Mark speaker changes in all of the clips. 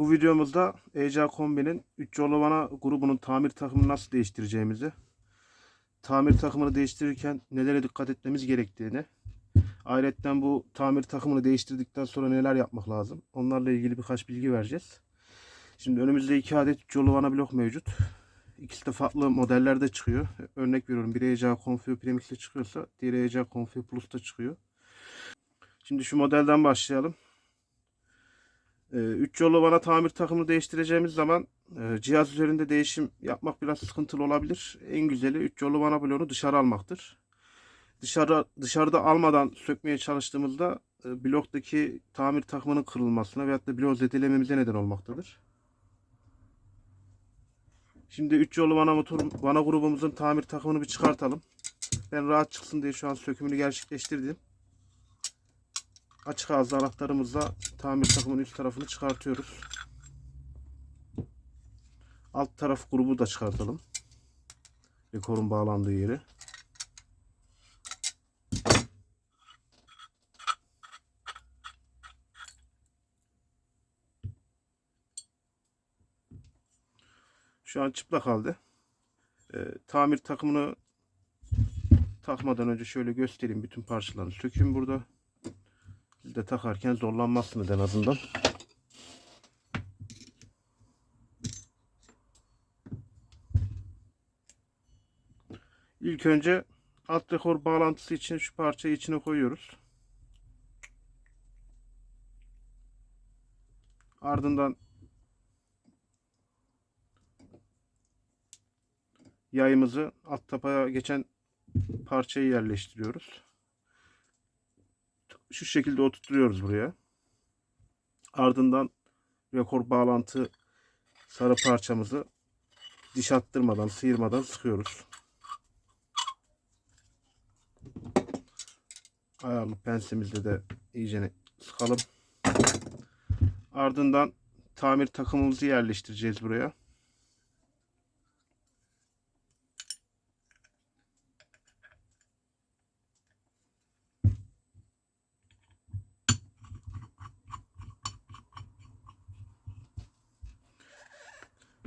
Speaker 1: Bu videomuzda ECA Kombi'nin 3 yolu vana grubunun tamir takımını nasıl değiştireceğimizi, tamir takımını değiştirirken nelere dikkat etmemiz gerektiğini, ayrıca bu tamir takımını değiştirdikten sonra neler yapmak lazım, onlarla ilgili birkaç bilgi vereceğiz. Şimdi önümüzde iki adet 3 yolu vana blok mevcut. İkisi de farklı modellerde çıkıyor. Örnek veriyorum bir ECA Config Premix'te çıkıyorsa diğeri ECA Config Plus'ta çıkıyor. Şimdi şu modelden başlayalım. 3 yolu vana tamir takımını değiştireceğimiz zaman e, cihaz üzerinde değişim yapmak biraz sıkıntılı olabilir. En güzeli 3 yolu vana bloğunu dışarı almaktır. Dışarı dışarıda almadan sökmeye çalıştığımızda e, bloktaki tamir takımının kırılmasına veyahut da bloğu zedelememize neden olmaktadır. Şimdi 3 yolu vana motor vana grubumuzun tamir takımını bir çıkartalım. Ben rahat çıksın diye şu an sökümünü gerçekleştirdim. Açık ağızlı anahtarımızla tamir takımının üst tarafını çıkartıyoruz. Alt taraf grubu da çıkartalım. Rekorun bağlandığı yeri. Şu an çıplak halde. Ee, tamir takımını takmadan önce şöyle göstereyim bütün parçalarını sökeyim burada. Siz de takarken zorlanmazsınız en azından. İlk önce alt rekor bağlantısı için şu parçayı içine koyuyoruz. Ardından yayımızı alt tapaya geçen parçayı yerleştiriyoruz şu şekilde oturtuyoruz buraya. Ardından rekor bağlantı sarı parçamızı diş attırmadan, sıyırmadan sıkıyoruz. Ayarlı pensimizle de iyice sıkalım. Ardından tamir takımımızı yerleştireceğiz buraya.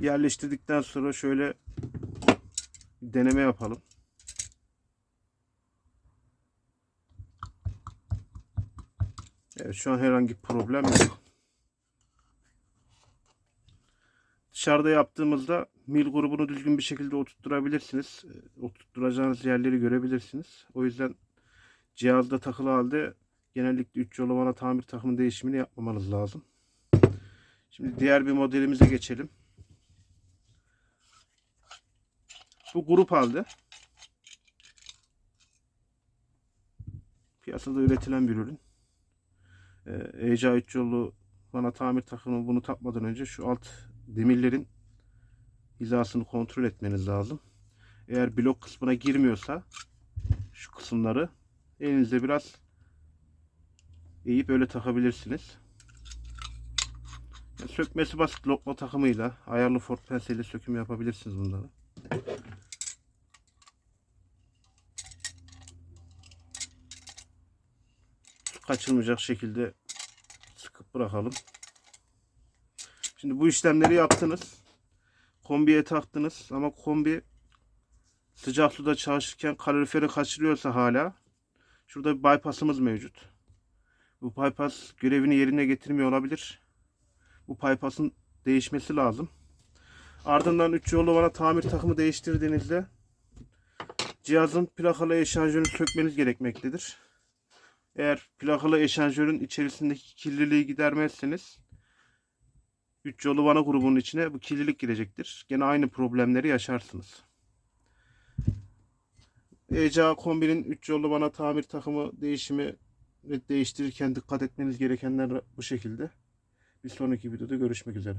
Speaker 1: Yerleştirdikten sonra şöyle deneme yapalım. Evet şu an herhangi bir problem yok. Dışarıda yaptığımızda mil grubunu düzgün bir şekilde oturtturabilirsiniz. Oturtturacağınız yerleri görebilirsiniz. O yüzden cihazda takılı halde genellikle 3 yolu vana tamir takımı değişimini yapmamanız lazım. Şimdi diğer bir modelimize geçelim. Bu grup halde. Piyasada üretilen bir ürün. Ee, ECA 3 yolu bana tamir takımı bunu takmadan önce şu alt demirlerin hizasını kontrol etmeniz lazım. Eğer blok kısmına girmiyorsa şu kısımları elinizde biraz eğip öyle takabilirsiniz. Sökmesi basit lokma takımıyla ayarlı Ford penseyle söküm yapabilirsiniz bunları. Kaçılmayacak şekilde sıkıp bırakalım. Şimdi bu işlemleri yaptınız. Kombiye taktınız ama kombi sıcak suda çalışırken kaloriferi kaçırıyorsa hala şurada bir bypassımız mevcut. Bu bypass görevini yerine getirmiyor olabilir. Bu bypassın değişmesi lazım. Ardından 3 yolu bana tamir takımı değiştirdiğinizde cihazın plakalı eşanjörünü sökmeniz gerekmektedir. Eğer plakalı eşanjörün içerisindeki kirliliği gidermezseniz 3 yolu vana grubunun içine bu kirlilik girecektir. Gene aynı problemleri yaşarsınız. ECA kombinin 3 yolu vana tamir takımı değişimi ve değiştirirken dikkat etmeniz gerekenler bu şekilde. Bir sonraki videoda görüşmek üzere.